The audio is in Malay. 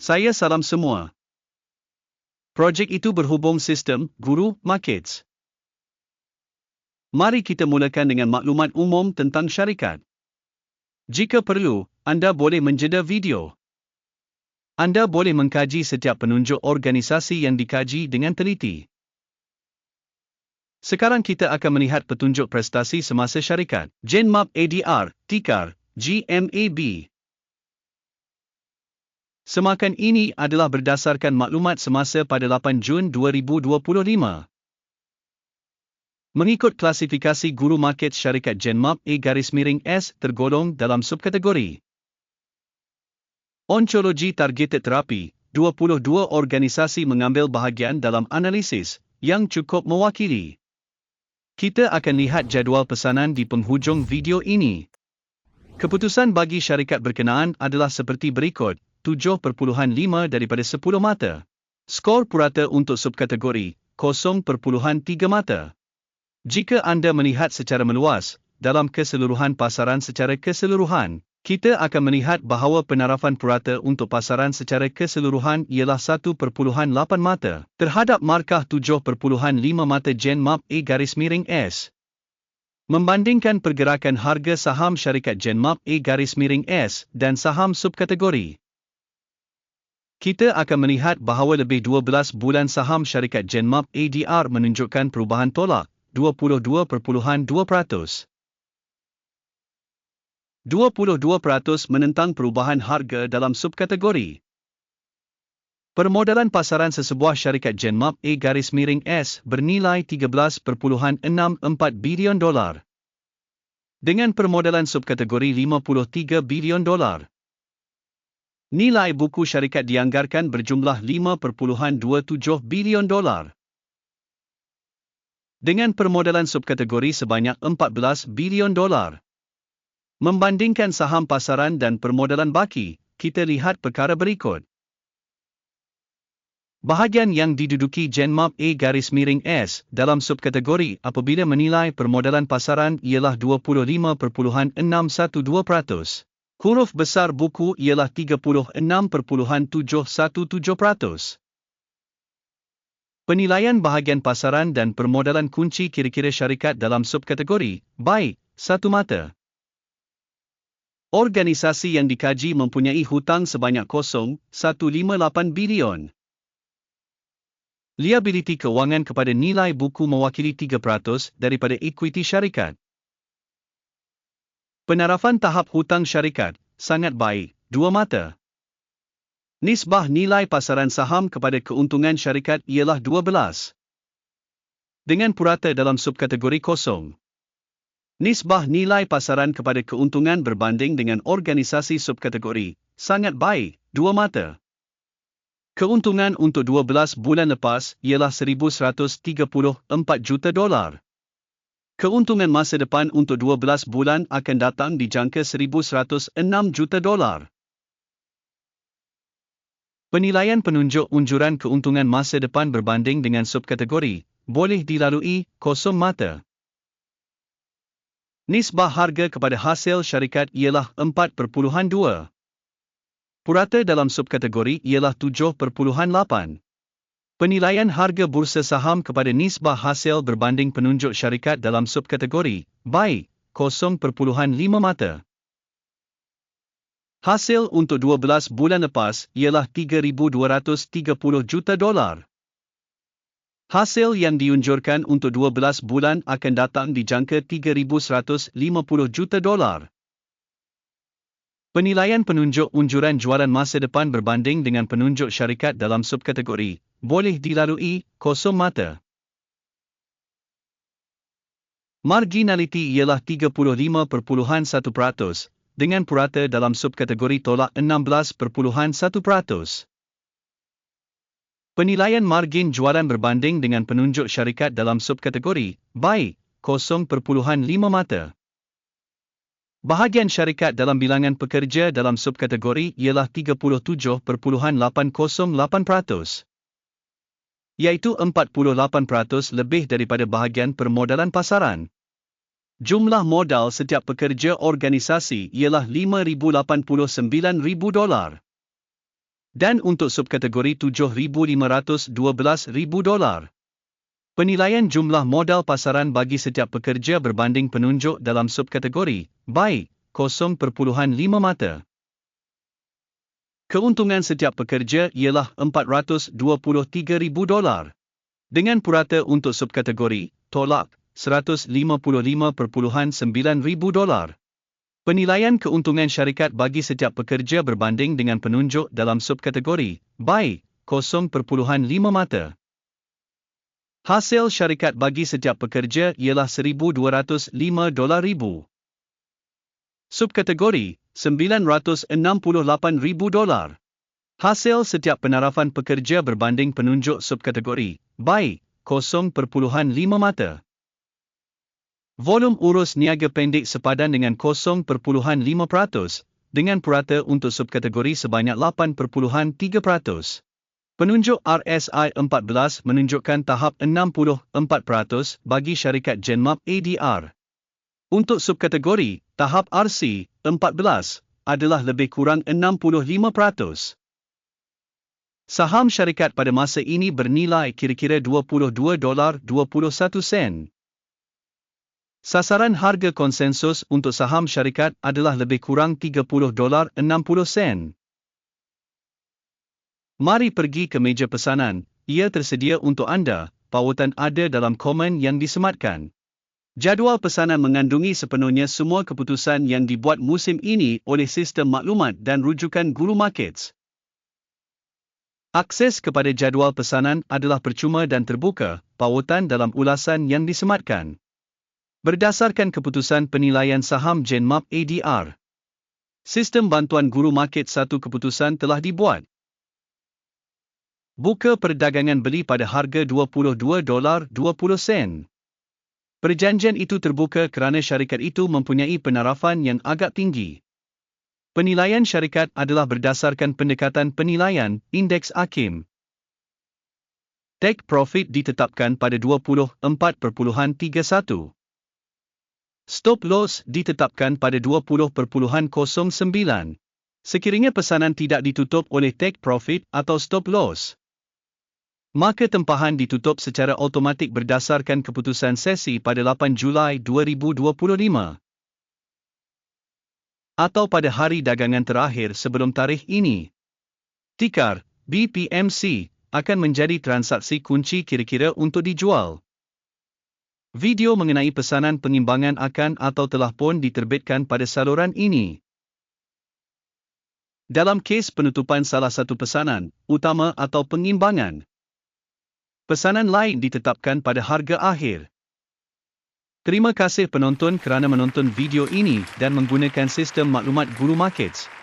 Saya salam semua. Projek itu berhubung sistem guru markets. Mari kita mulakan dengan maklumat umum tentang syarikat. Jika perlu, anda boleh menjeda video. Anda boleh mengkaji setiap penunjuk organisasi yang dikaji dengan teliti. Sekarang kita akan melihat petunjuk prestasi semasa syarikat. Genmap ADR, tikar, GMAB. Semakan ini adalah berdasarkan maklumat semasa pada 8 Jun 2025. Mengikut klasifikasi guru market syarikat Genmap A garis miring S tergolong dalam subkategori. Oncologi targeted terapi, 22 organisasi mengambil bahagian dalam analisis yang cukup mewakili. Kita akan lihat jadual pesanan di penghujung video ini. Keputusan bagi syarikat berkenaan adalah seperti berikut, 7.5 daripada 10 mata. Skor purata untuk subkategori, 0.3 mata. Jika anda melihat secara meluas, dalam keseluruhan pasaran secara keseluruhan, kita akan melihat bahawa penarafan purata untuk pasaran secara keseluruhan ialah 1.8 mata terhadap markah 7.5 mata Genmap A garis miring S. Membandingkan pergerakan harga saham syarikat Genmap A garis miring S dan saham subkategori. Kita akan melihat bahawa lebih 12 bulan saham syarikat Genmap ADR menunjukkan perubahan tolak 22.2%. 22% menentang perubahan harga dalam subkategori. Permodalan pasaran sesebuah syarikat Genmap A garis miring S bernilai 13.64 bilion dolar. Dengan permodalan subkategori 53 bilion dolar. Nilai buku syarikat dianggarkan berjumlah 5.27 bilion dolar. Dengan permodalan subkategori sebanyak 14 bilion dolar. Membandingkan saham pasaran dan permodalan baki, kita lihat perkara berikut. Bahagian yang diduduki Genmap A garis miring S dalam subkategori apabila menilai permodalan pasaran ialah 25.612%. Huruf besar buku ialah 36.717%. Penilaian bahagian pasaran dan permodalan kunci kira-kira syarikat dalam subkategori, baik, satu mata. Organisasi yang dikaji mempunyai hutang sebanyak 0.158 bilion. Liability kewangan kepada nilai buku mewakili 3% daripada ekuiti syarikat. Penarafan tahap hutang syarikat, sangat baik, dua mata. Nisbah nilai pasaran saham kepada keuntungan syarikat ialah 12. Dengan purata dalam subkategori kosong. Nisbah nilai pasaran kepada keuntungan berbanding dengan organisasi subkategori sangat baik, dua mata. Keuntungan untuk 12 bulan lepas ialah 1134 juta dolar. Keuntungan masa depan untuk 12 bulan akan datang dijangka 1106 juta dolar. Penilaian penunjuk unjuran keuntungan masa depan berbanding dengan subkategori boleh dilalui kosong mata. Nisbah harga kepada hasil syarikat ialah 4.2. Purata dalam subkategori ialah 7.8. Penilaian harga bursa saham kepada nisbah hasil berbanding penunjuk syarikat dalam subkategori, baik, 0.5 mata. Hasil untuk 12 bulan lepas ialah 3,230 juta dolar. Hasil yang diunjurkan untuk 12 bulan akan datang dijangka 3,150 juta dolar. Penilaian penunjuk unjuran jualan masa depan berbanding dengan penunjuk syarikat dalam subkategori boleh dilalui kosong mata. Marginality ialah 35.1% dengan purata dalam subkategori tolak 16.1%. Penilaian margin jualan berbanding dengan penunjuk syarikat dalam subkategori, baik, 0.5 mata. Bahagian syarikat dalam bilangan pekerja dalam subkategori ialah 37.808%. Iaitu 48% lebih daripada bahagian permodalan pasaran. Jumlah modal setiap pekerja organisasi ialah 5,089,000 dolar. Dan untuk subkategori $7,512 dolar. Penilaian jumlah modal pasaran bagi setiap pekerja berbanding penunjuk dalam subkategori, baik, 0.5 mata. Keuntungan setiap pekerja ialah $423,000. Dengan purata untuk subkategori, tolak, $155.9,000. dolar. Penilaian keuntungan syarikat bagi setiap pekerja berbanding dengan penunjuk dalam subkategori, baik, 0.5 mata. Hasil syarikat bagi setiap pekerja ialah 1,205 dolar ribu. Subkategori, 968,000 dolar. Hasil setiap penarafan pekerja berbanding penunjuk subkategori, baik, 0.5 mata. Volum urus niaga pendek sepadan dengan 0.5%, dengan purata untuk subkategori sebanyak 8.3%. Penunjuk RSI 14 menunjukkan tahap 64% bagi syarikat Genmap ADR. Untuk subkategori, tahap RC 14 adalah lebih kurang 65%. Saham syarikat pada masa ini bernilai kira-kira 22 dolar 21 sen. Sasaran harga konsensus untuk saham syarikat adalah lebih kurang 30 dolar 60 sen. Mari pergi ke meja pesanan, ia tersedia untuk anda, pautan ada dalam komen yang disematkan. Jadual pesanan mengandungi sepenuhnya semua keputusan yang dibuat musim ini oleh sistem maklumat dan rujukan Guru Markets. Akses kepada jadual pesanan adalah percuma dan terbuka, pautan dalam ulasan yang disematkan. Berdasarkan keputusan penilaian saham Genmap ADR, sistem bantuan guru market satu keputusan telah dibuat. Buka perdagangan beli pada harga 22 dolar 20 sen. Perjanjian itu terbuka kerana syarikat itu mempunyai penarafan yang agak tinggi. Penilaian syarikat adalah berdasarkan pendekatan penilaian indeks AKIM. Take profit ditetapkan pada 24.31. Stop loss ditetapkan pada 20.09. Sekiranya pesanan tidak ditutup oleh take profit atau stop loss, maka tempahan ditutup secara automatik berdasarkan keputusan sesi pada 8 Julai 2025 atau pada hari dagangan terakhir sebelum tarikh ini. Tikar BPMC akan menjadi transaksi kunci kira-kira untuk dijual. Video mengenai pesanan pengimbangan akan atau telah pun diterbitkan pada saluran ini. Dalam kes penutupan salah satu pesanan, utama atau pengimbangan, pesanan lain ditetapkan pada harga akhir. Terima kasih penonton kerana menonton video ini dan menggunakan sistem maklumat Guru Markets.